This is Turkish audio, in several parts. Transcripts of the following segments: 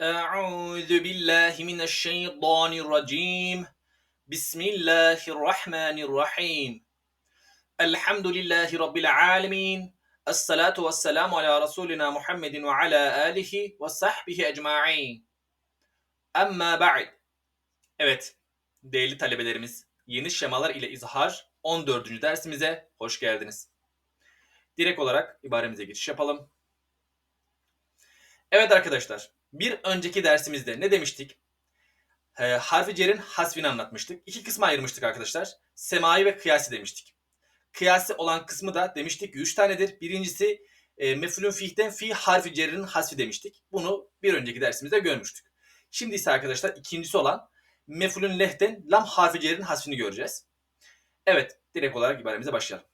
Euzu billahi mineşşeytanirracim. Bismillahirrahmanirrahim. Elhamdülillahi rabbil alamin. Essalatu vesselamu ala rasulina Muhammedin ve ala alihi ve sahbihi ecmaîn. Amma ba'd. Evet, değerli talebelerimiz, yeni şemalar ile izhar 14. dersimize hoş geldiniz. Direkt olarak ibaremize geçiş yapalım. Evet arkadaşlar, bir önceki dersimizde ne demiştik? Ee, harfi cerin hasfini anlatmıştık. İki kısma ayırmıştık arkadaşlar. Semai ve kıyasi demiştik. Kıyasi olan kısmı da demiştik ki 3 tanedir. Birincisi e, mefulün fihten fi harfi cerinin hasfi demiştik. Bunu bir önceki dersimizde görmüştük. Şimdi ise arkadaşlar ikincisi olan mefulün lehten lam harfi cerin hasfini göreceğiz. Evet, direkt olarak ibaremize başlayalım.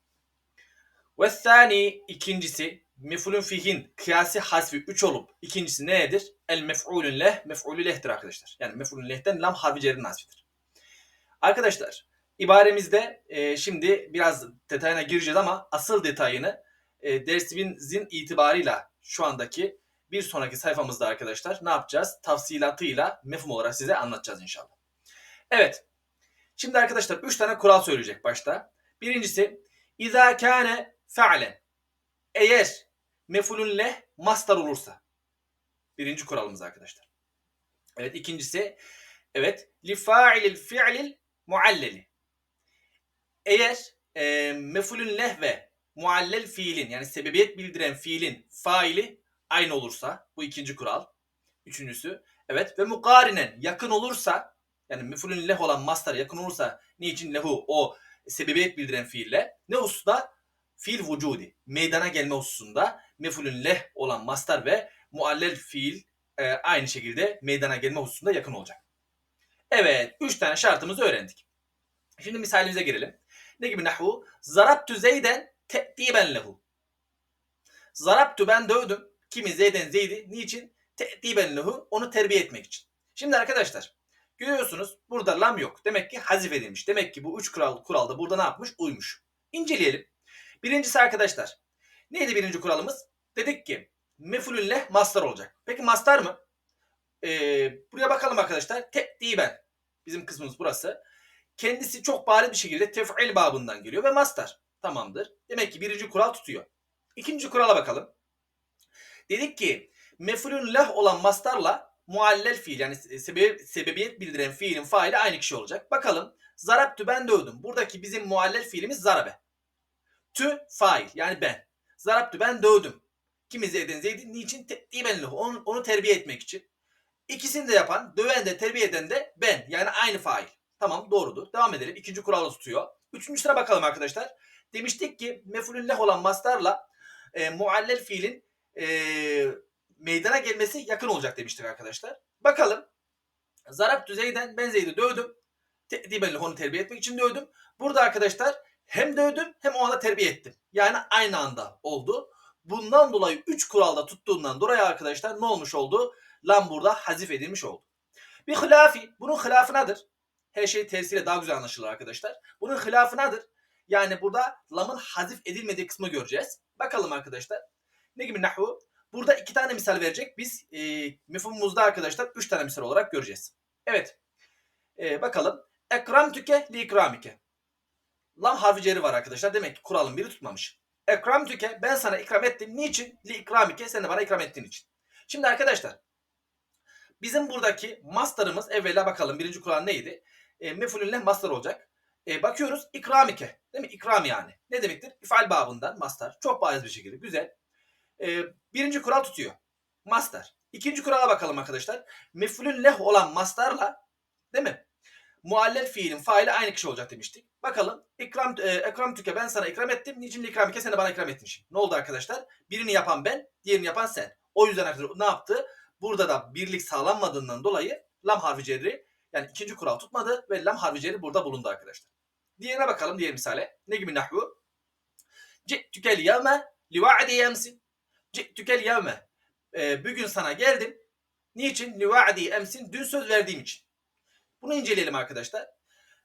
Ve thani ikincisi mefulün fihin kıyasi hasfi 3 olup ikincisi nedir? El mef'ulün leh, mef'ulü lehtir arkadaşlar. Yani mef'ulün lehten lam harfi cerin hasfidir. Arkadaşlar ibaremizde e, şimdi biraz detayına gireceğiz ama asıl detayını e, dersimizin itibarıyla şu andaki bir sonraki sayfamızda arkadaşlar ne yapacağız? Tafsilatıyla mefhum olarak size anlatacağız inşallah. Evet. Şimdi arkadaşlar 3 tane kural söyleyecek başta. Birincisi İzâ kâne fe'len. Eğer mefulün leh mastar olursa. Birinci kuralımız arkadaşlar. Evet ikincisi evet li fa'ilil fi'lil mualleli. Eğer e, mefulün leh ve muallel fiilin yani sebebiyet bildiren fiilin faili aynı olursa bu ikinci kural. Üçüncüsü evet ve mukarinen yakın olursa yani mefulün leh olan mastar yakın olursa niçin lehu o sebebiyet bildiren fiille ne hususta fiil vücudi meydana gelme hususunda mefulün leh olan mastar ve muallel fiil e, aynı şekilde meydana gelme hususunda yakın olacak. Evet, üç tane şartımızı öğrendik. Şimdi misalimize girelim. Ne gibi nahu? Zarabtu zeyden te'diben lehu. Zarabtu ben dövdüm. Kimi zeyden zeydi. Niçin? Te'diben lehu. Onu terbiye etmek için. Şimdi arkadaşlar görüyorsunuz burada lam yok. Demek ki hazif edilmiş. Demek ki bu üç kural kuralda burada ne yapmış? Uymuş. İnceleyelim. Birincisi arkadaşlar. Neydi birinci kuralımız? Dedik ki mefulün leh mastar olacak. Peki mastar mı? Ee, buraya bakalım arkadaşlar. Te'diben. Bizim kısmımız burası. Kendisi çok bariz bir şekilde tef'il babından geliyor ve mastar. Tamamdır. Demek ki birinci kural tutuyor. İkinci kurala bakalım. Dedik ki mefulün leh olan mastarla muallel fiil yani sebe sebebiyet bildiren fiilin faili aynı kişi olacak. Bakalım. Zarabtü ben dövdüm. Buradaki bizim muallel fiilimiz zarabe. Tü fail yani ben. Zarabtü ben dövdüm. Kimi zeyden zeydi niçin? Te'dibenlih. Onu, onu terbiye etmek için. İkisini de yapan, döven de terbiye eden de ben. Yani aynı fail. Tamam doğrudur. Devam edelim. İkinci kuralı tutuyor. Üçüncüsüne bakalım arkadaşlar. Demiştik ki mefulün leh olan mastarla e, muallel fiilin e, meydana gelmesi yakın olacak demiştik arkadaşlar. Bakalım. Zarap düzeyden ben Zeyd'i dövdüm. Te'dibenli onu terbiye etmek için dövdüm. Burada arkadaşlar hem dövdüm hem o anda terbiye ettim. Yani aynı anda oldu. Bundan dolayı 3 kuralda tuttuğundan dolayı arkadaşlar ne olmuş oldu? Lam burada hazif edilmiş oldu. Bir hilafi. Bunun hilafı nedir? Her şey tersiyle daha güzel anlaşılır arkadaşlar. Bunun hilafı nedir? Yani burada lamın hazif edilmediği kısmı göreceğiz. Bakalım arkadaşlar. Ne gibi nahu? Burada iki tane misal verecek. Biz e, mefhumumuzda arkadaşlar üç tane misal olarak göreceğiz. Evet. E, bakalım. Ekram tüke li ikramike. Lam harfi ceri var arkadaşlar. Demek ki kuralın biri tutmamış. Ekram tüke ben sana ikram ettim. Niçin? Li ikramike sen de bana ikram ettiğin için. Şimdi arkadaşlar bizim buradaki master'ımız evvela bakalım. Birinci kural neydi? E, mefulünle master olacak. E, bakıyoruz ikramike. Değil mi? İkram yani. Ne demektir? İfal babından master. Çok bariz bir şekilde. Güzel. E, birinci kural tutuyor. Master. İkinci kurala bakalım arkadaşlar. Mefulün leh olan masterla değil mi? Muallel fiilin faili aynı kişi olacak demiştik. Bakalım. İkram, e, ekram tüke ben sana ikram ettim. Niçin ikramike sen de bana ikram ettin. Ne oldu arkadaşlar? Birini yapan ben, diğerini yapan sen. O yüzden arkadaşlar ne yaptı? Burada da birlik sağlanmadığından dolayı lam harfi cerri yani ikinci kural tutmadı ve lam harfi cerri burada bulundu arkadaşlar. Diğerine bakalım diğer misale. Ne gibi nahvu? Ci'tükel yevme li va'di yemsin. Ci'tükel yevme. Ee, bugün sana geldim. Niçin? Li va'di emsin. Dün söz verdiğim için. Bunu inceleyelim arkadaşlar.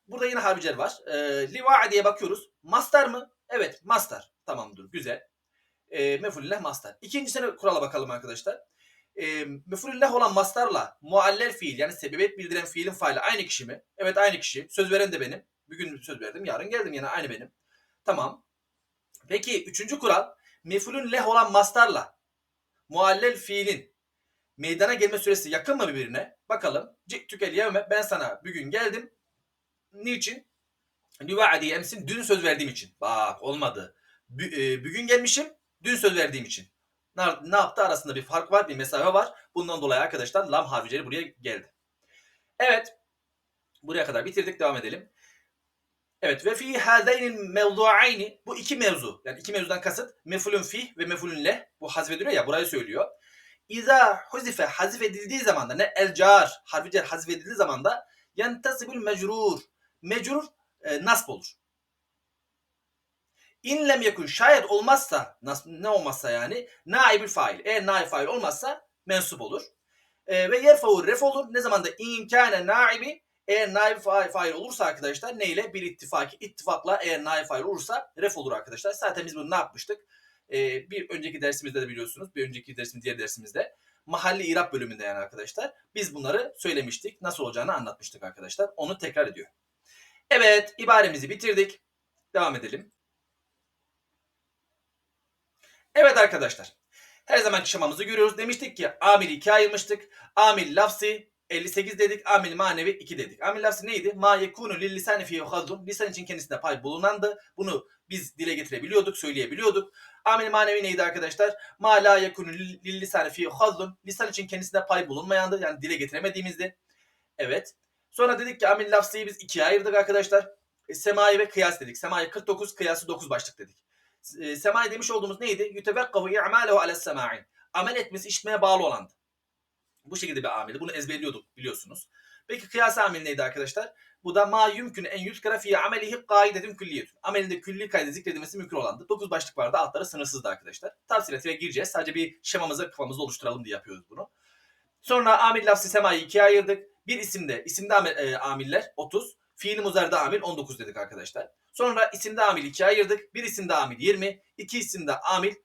Burada yine harfi cer var. Ee, li va'diye bakıyoruz. Mastar mı? Evet mastar. Tamamdır. Güzel. Ee, mefulülle mastar. İkincisine kurala bakalım arkadaşlar. e, mef'ulün olan mastarla muallel fiil yani sebebiyet bildiren fiilin faili aynı kişi mi? Evet aynı kişi. Söz veren de benim. Bugün söz verdim, yarın geldim yine aynı benim. Tamam. Peki üçüncü kural mef'ulün leh olan mastarla muallel fiilin meydana gelme süresi yakın mı birbirine? Bakalım. Ciktükel yevme ben sana bugün geldim. Niçin? Nüvaadi emsin dün söz verdiğim için. Bak olmadı. E, bugün gelmişim dün söz verdiğim için. Ne, yaptı? Arasında bir fark var, bir mesafe var. Bundan dolayı arkadaşlar lam harfileri buraya geldi. Evet. Buraya kadar bitirdik. Devam edelim. Evet ve fi hadaynil mevdu'ayni bu iki mevzu. Yani iki mevzudan kasıt mefulün fih ve mefulün leh. Bu hazfediliyor ya burayı söylüyor. İza huzife hazif edildiği zaman da ne el car harfi cer hazif edildiği zaman da yentasibul mecrur. Mecrur e, nasb olur. İn lem yekun şayet olmazsa nasb, ne olmazsa yani naibül fail. Eğer naib fail olmazsa mensup olur. E, ve yerfavur ref olur. Ne zaman da inkâne naibi eğer naib fail olursa arkadaşlar neyle? Bir ittifaki ittifakla eğer naib fail olursa ref olur arkadaşlar. Zaten biz bunu ne yapmıştık? Ee, bir önceki dersimizde de biliyorsunuz. Bir önceki dersimiz diğer dersimizde. Mahalli irap bölümünde yani arkadaşlar. Biz bunları söylemiştik. Nasıl olacağını anlatmıştık arkadaşlar. Onu tekrar ediyor. Evet ibaremizi bitirdik. Devam edelim. Evet arkadaşlar. Her zamanki şemamızı görüyoruz. Demiştik ki amili ikiye ayırmıştık. Amil lafsi 58 dedik. Amil manevi 2 dedik. Amil lafzı neydi? Ma yekunu lil lisani fihi hazun. Lisan için kendisinde pay bulunandı. Bunu biz dile getirebiliyorduk, söyleyebiliyorduk. Amil manevi neydi arkadaşlar? Ma la yekunu lil lisani fihi hazun. Lisan için kendisinde pay bulunmayandı. Yani dile getiremediğimizdi. Evet. Sonra dedik ki amil lafzıyı biz ikiye ayırdık arkadaşlar. E, semai ve kıyas dedik. Semai 49, kıyası 9 başlık dedik. E, semai demiş olduğumuz neydi? Yutevekkavu i'malehu ales semai. Amel etmesi işitmeye bağlı olandı. Bu şekilde bir amildi. Bunu ezberliyorduk biliyorsunuz. Peki kıyas amil neydi arkadaşlar? Bu da ma yümkün en yüzkara fiye amelihi kaidetün külliyetün. Amelinde külli kaydı zikredilmesi mümkün olandı. 9 başlık vardı. Altları sınırsızdı arkadaşlar. Tavsilatine gireceğiz. Sadece bir şemamızı kafamızda oluşturalım diye yapıyoruz bunu. Sonra amil lafzı semayı ikiye ayırdık. Bir isimde, isimde amel, e, amiller 30. Fiil muzarda amil 19 dedik arkadaşlar. Sonra isimde amil ikiye ayırdık. Bir isimde amil 20. iki isimde amil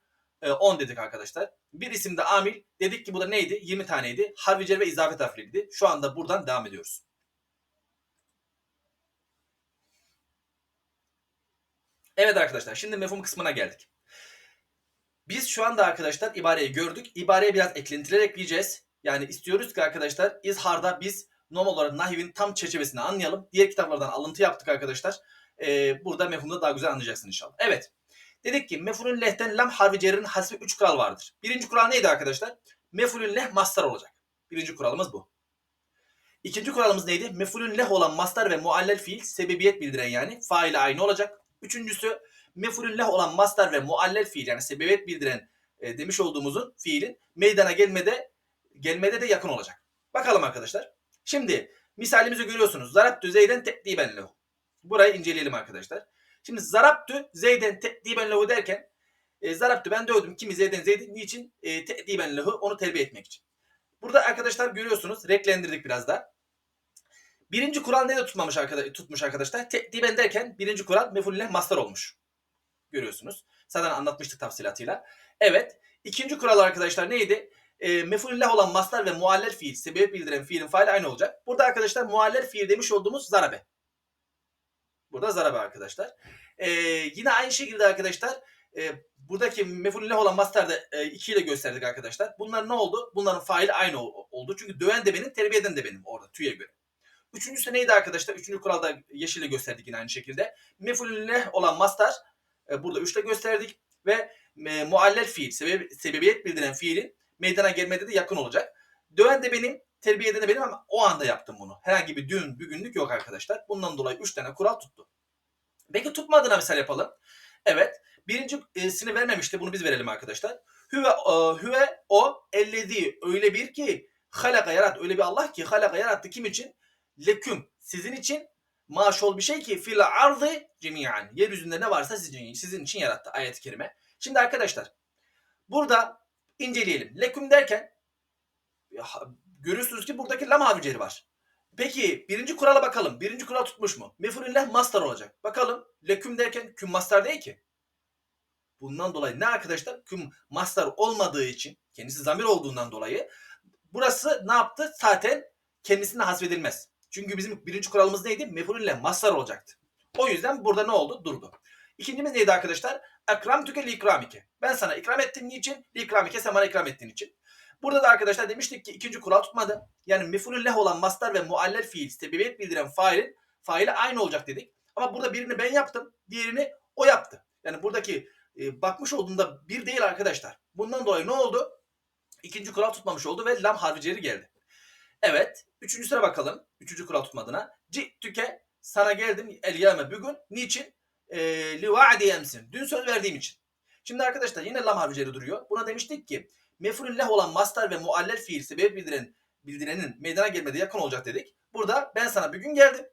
10 dedik arkadaşlar. Bir isimde amil dedik ki bu da neydi? 20 taneydi. Harfi cer ve izafet harfleriydi. Şu anda buradan devam ediyoruz. Evet arkadaşlar şimdi mefhum kısmına geldik. Biz şu anda arkadaşlar ibareyi gördük. İbareye biraz eklentiler ekleyeceğiz. Yani istiyoruz ki arkadaşlar izharda biz normal olarak nahivin tam çerçevesini anlayalım. Diğer kitaplardan alıntı yaptık arkadaşlar. Ee, burada mefhumda daha güzel anlayacaksın inşallah. Evet. Dedik ki mefulün lehten lam harfi cerrin hasbi 3 kural vardır. Birinci kural neydi arkadaşlar? Mefulün leh mastar olacak. Birinci kuralımız bu. İkinci kuralımız neydi? Mefulün leh olan mastar ve muallel fiil sebebiyet bildiren yani faile aynı olacak. Üçüncüsü mefulün leh olan mastar ve muallel fiil yani sebebiyet bildiren e, demiş olduğumuzun fiilin meydana gelmede gelmede de yakın olacak. Bakalım arkadaşlar. Şimdi misalimizi görüyorsunuz. Zarabtü zeyden te'diben lehu. Burayı inceleyelim arkadaşlar. Şimdi zaraptü zeyden te'diben lehu derken e, zaraptü ben dövdüm kimi zeyden zeyden niçin? E, te'diben lehu onu terbiye etmek için. Burada arkadaşlar görüyorsunuz renklendirdik biraz da. Birinci kural ne de tutmamış arkadaş, tutmuş arkadaşlar? Te'diben derken birinci kural mefulüne mastar olmuş. Görüyorsunuz. Zaten anlatmıştık tafsilatıyla. Evet. İkinci kural arkadaşlar neydi? E, mefulillah olan mastar ve mualler fiil sebep bildiren fiilin faili aynı olacak. Burada arkadaşlar mualler fiil demiş olduğumuz zarabe. Burada zarabe arkadaşlar. Ee, yine aynı şekilde arkadaşlar e, buradaki mefulillah olan mastarda e, 2 ile gösterdik arkadaşlar. Bunlar ne oldu? Bunların faili aynı oldu. Çünkü döven de benim, terbiye eden de benim orada tüye göre. Üçüncüsü neydi arkadaşlar? Üçüncü kuralda yeşille gösterdik yine aynı şekilde. Mefulillah olan mastar e, burada 3 ile gösterdik. Ve e, muallel fiil, sebeb, sebebiyet bildiren fiilin meydana gelmede de yakın olacak. Döven de benim, terbiye eden de benim ama o anda yaptım bunu. Herhangi bir dün, bugünlük yok arkadaşlar. Bundan dolayı 3 tane kural tuttu. Peki tutmadığına misal yapalım. Evet. Birincisini vermemişti. Bunu biz verelim arkadaşlar. Hüve, e, hüve o ellezi öyle bir ki halaka yarat öyle bir Allah ki halaka yarattı kim için? Leküm sizin için maşol bir şey ki fil ardı cemiyan. Yeryüzünde ne varsa sizin, sizin için yarattı ayet-i kerime. Şimdi arkadaşlar burada inceleyelim. Leküm derken görüyorsunuz ki buradaki lam harfi var. Peki birinci kurala bakalım. Birinci kural tutmuş mu? Mefulillah mastar olacak. Bakalım leküm derken küm mastar değil ki. Bundan dolayı ne arkadaşlar? Küm mastar olmadığı için kendisi zamir olduğundan dolayı burası ne yaptı? Zaten kendisine hasfedilmez. Çünkü bizim birinci kuralımız neydi? Mef'ul ile mastar olacaktı. O yüzden burada ne oldu? Durdu. İkincimiz neydi arkadaşlar? Ekram tüke li ikramike. Ben sana ikram ettim niçin? Li ikramike sen bana ikram ettiğin için. Burada da arkadaşlar demiştik ki ikinci kural tutmadı. Yani mef'ulün leh olan mastar ve muallel fiil sebebiyet bildiren failin faili aynı olacak dedik. Ama burada birini ben yaptım, diğerini o yaptı. Yani buradaki e, bakmış olduğunda bir değil arkadaşlar. Bundan dolayı ne oldu? İkinci kural tutmamış oldu ve lam harfi ceri geldi. Evet. Üçüncüsüne bakalım. Üçüncü kural tutmadığına. Ci'tüke sana geldim el yeme bugün. Niçin? E, li vaadi emsin. Dün söz verdiğim için. Şimdi arkadaşlar yine lam harfi ceri duruyor. Buna demiştik ki mef'ulün leh olan mastar ve muallel fiil sebep bildiren bildirenin meydana gelmede yakın olacak dedik. Burada ben sana bugün geldim.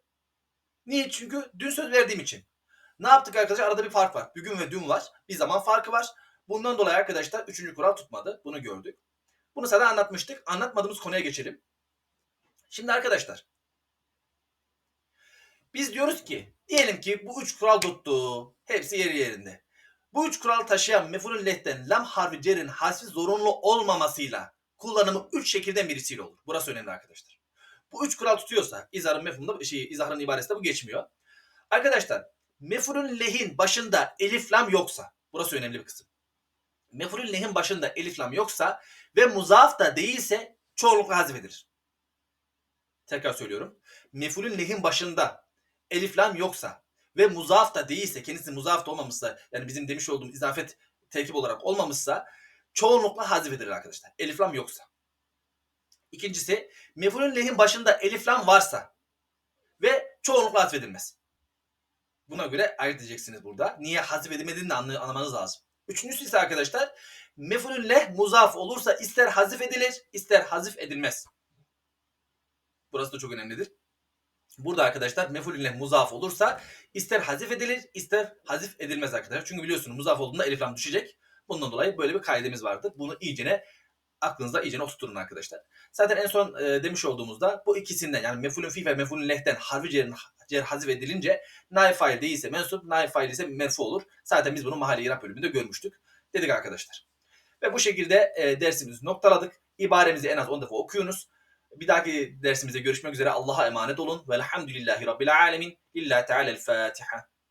Niye? Çünkü dün söz verdiğim için. Ne yaptık arkadaşlar? Arada bir fark var. Bugün ve dün var. Bir zaman farkı var. Bundan dolayı arkadaşlar üçüncü kural tutmadı. Bunu gördük. Bunu sana anlatmıştık. Anlatmadığımız konuya geçelim. Şimdi arkadaşlar. Biz diyoruz ki diyelim ki bu üç kural tuttu. Hepsi yeri yerinde. Bu üç kural taşıyan mefulün lehten lam harfi cerin hasfi zorunlu olmamasıyla kullanımı üç şekilden birisiyle olur. Burası önemli arkadaşlar. Bu üç kural tutuyorsa izahın mefhumda şey, izahın ibaresinde bu geçmiyor. Arkadaşlar mefulün lehin başında elif lam yoksa burası önemli bir kısım. Mefulün lehin başında elif lam yoksa ve muzaf da değilse çoğunlukla hazfedilir. Tekrar söylüyorum. Mefulün lehin başında elif lam yoksa ve muzaf da değilse kendisi muzaf da olmamışsa yani bizim demiş olduğumuz izafet terkip olarak olmamışsa çoğunlukla hazfedilir arkadaşlar. Elif lam yoksa. İkincisi mefulün lehin başında elif lam varsa ve çoğunlukla hazfedilmez. Buna göre ayırt edeceksiniz burada. Niye hazfedilmediğini de anlay- anlamanız lazım. Üçüncüsü ise arkadaşlar mefulün leh muzaf olursa ister hazif edilir ister hazif edilmez. Burası da çok önemlidir. Burada arkadaşlar mefulün leh muzaf olursa ister hazif edilir ister hazif edilmez arkadaşlar. Çünkü biliyorsunuz muzaf olduğunda elif lam düşecek. Bundan dolayı böyle bir kaidemiz vardı. Bunu iyicene aklınızda iyicene oturtun arkadaşlar. Zaten en son e, demiş olduğumuzda bu ikisinden yani mefulün fi ve mefulün lehten harfi cerin cer hazif edilince naif fail değilse mensup, naif fail ise merfu olur. Zaten biz bunu mahalle irap bölümünde görmüştük. Dedik arkadaşlar. Ve bu şekilde e, dersimizi noktaladık. İbaremizi en az 10 defa okuyunuz. Bir dahaki dersimizde görüşmek üzere. Allah'a emanet olun. Velhamdülillahi Rabbil alemin. Lillahi Teala'l Fatiha.